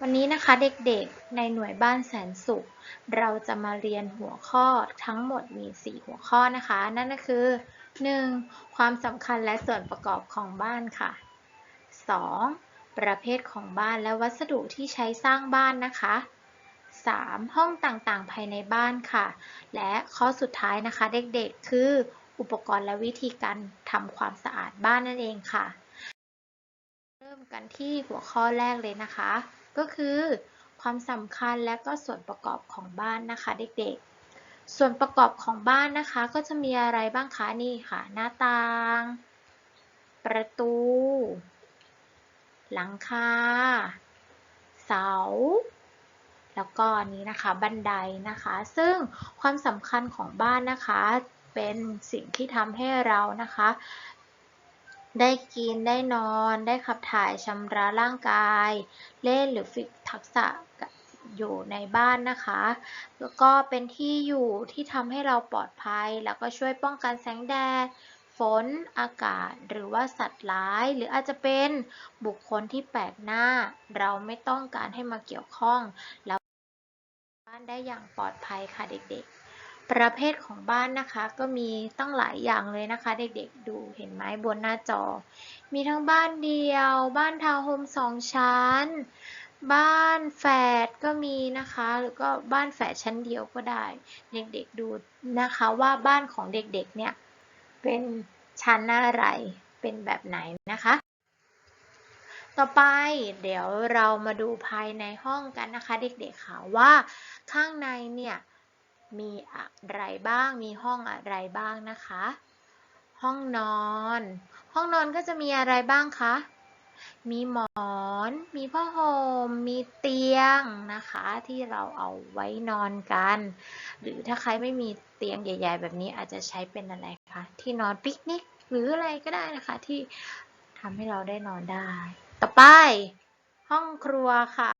วันนี้นะคะเด็กๆ ในหน่วยบ้านแสนสุข เราจะมาเรียนหัวข้อทั้งหมดมี 4 หัวข้อนะคะ นั่นก็คือ 1. ความสำคัญและส่วนประกอบของบ้านค่ะ 2. ประเภทของบ้านและวัสดุที่ใช้สร้างบ้านนะคะ 3. ห้องต่างๆ ภายในบ้านค่ะ และข้อสุดท้ายนะคะเด็กๆ คือ อุปกรณ์และวิธีการทำความสะอาดบ้านนั่นเองค่ะ เริ่มกันที่หัวข้อแรกเลยนะคะ ก็คือความสำคัญและก็ส่วนประกอบของบ้านนะคะเด็กๆ ส่วนประกอบของบ้านนะคะ ก็จะมีอะไรบ้างคะนี่ค่ะ หน้าต่าง ประตู หลังคา เสา แล้วก็นี้นะคะบันไดนะคะ ซึ่งความสำคัญของบ้านนะคะเป็นสิ่งที่ทำให้เรานะคะ ได้กินได้นอนได้ขับถ่ายชำระร่างกาย เล่นหรือฝึกทักษะอยู่ในบ้านนะคะ แล้วก็เป็นที่อยู่ที่ทำให้เราปลอดภัย แล้วก็ช่วยป้องกันแสงแดดฝนอากาศหรือว่าสัตว์ร้าย หรืออาจจะเป็นบุคคลที่แปลกหน้า เราไม่ต้องการให้มาเกี่ยวข้องแล้วบ้านได้อย่างปลอดภัยค่ะเด็กๆ ประเภทของบ้านนะคะ ก็มีตั้งหลายอย่างเลยนะคะ เด็กๆดูเห็นไหมบนหน้าจอ มีทั้งบ้านเดียว บ้านทาวน์โฮมสองชั้น บ้านแฝดก็มีนะคะ หรือก็บ้านแฝดชั้นเดียวก็ได้ เด็กๆดูนะคะว่าบ้านของเด็กๆเนี่ยเป็นชั้นอะไรเป็นแบบไหนนะคะ ต่อไปเดี๋ยวเรามาดูภายในห้องกันนะคะ เด็กๆค่ะว่าข้างในเนี่ย มีอะไรบ้าง มีห้องอะไรบ้างนะคะ ห้องนอน ห้องนอนก็จะมีอะไรบ้างคะ มีหมอน มีผ้าห่ม มีเตียงนะคะ ที่เราเอาไว้นอนกัน หรือถ้าใครไม่มีเตียงใหญ่ ๆ แบบนี้อาจจะใช้เป็นอะไรคะ ที่นอนปิกนิกหรืออะไรก็ได้นะคะที่ทำให้เราได้นอนได้ ต่อไป ห้องครัวค่ะ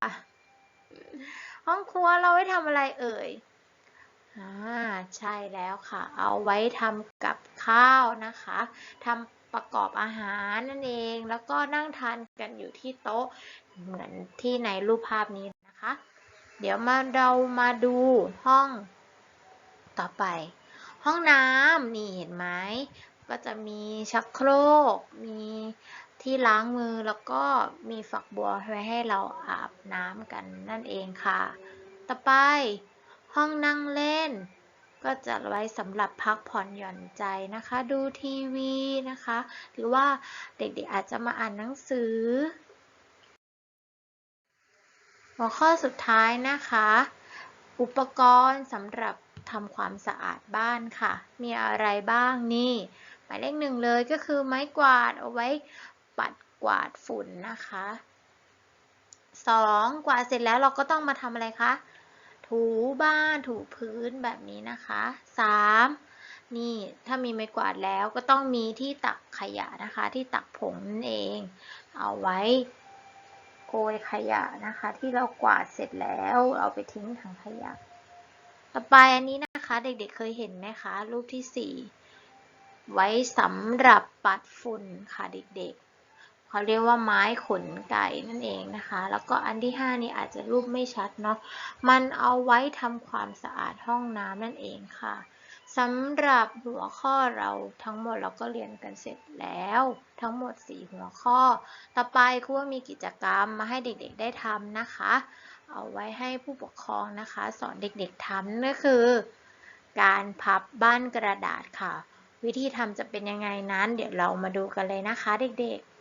ห้องครัวเราไว้ทำอะไรเอ่ย อ่าใช่แล้วค่ะ เอาไว้ทำกับข้าวนะคะทำประกอบอาหารนั่นเอง แล้วก็นั่งทานกันอยู่ที่โต๊ะเหมือนที่ในรูปภาพนี้นะคะ เดี๋ยวมาเรามาดูห้องต่อไป ห้องน้ำนี่เห็นไหมก็จะมีชักโครก มีที่ล้างมือแล้วก็มีฝักบัวไว้ให้เราอาบน้ำกันนั่นเองค่ะ ต่อไป ห้องนั่งเล่น ก็จะไว้สำหรับพักผ่อนหย่อนใจนะคะ ดูทีวีนะคะ หรือว่าเด็กๆอาจจะมาอ่านหนังสือ หัวข้อสุดท้ายนะคะ อุปกรณ์สำหรับทำความสะอาดบ้านค่ะ มีอะไรบ้างนี่หมายเลขหนึ่งเลยก็คือไม้กวาดเอาไว้ปัดกวาดฝุ่นนะคะสองกวาดเสร็จแล้วเราก็ต้องมาทำอะไรคะ ถูบ้านถูพื้นแบบนี้นะคะสามนี่ถ้ามีไม้กวาดแล้วก็ต้องมีที่ตักขยะนะคะ ที่ตักผงนั่นเอง เอาไว้โกยขยะนะคะ ที่เรากวาดเสร็จแล้วเอาไปทิ้งถังขยะ ต่อไปอันนี้นะคะ เด็กๆเเคยเห็นไหมคะ รูปที่สี่ไว้สำหรับปัดฝุ่นค่ะเด็กๆ เขาเรียกว่าไม้ขนไก่นั่นเองนะคะ แล้วก็อันที่ห้านี่อาจจะรูปไม่ชัดเนาะมันเอาไว้ทำความสะอาดห้องน้ำนั่นเองค่ะสำหรับหัวข้อเราทั้งหมดเราก็เรียนกันเสร็จแล้ว ทั้งหมด 4 หัวข้อ ต่อไปครูว่ามีกิจกรรมมาให้เด็กๆได้ทำนะคะ เอาไว้ให้ผู้ปกครองนะคะ สอนเด็กๆทำนั่นก็คือ การพับบ้านกระดาษค่ะ วิธีทำจะเป็นยังไงนั้น เดี๋ยวเรามาดูกันเลยนะคะเด็กๆ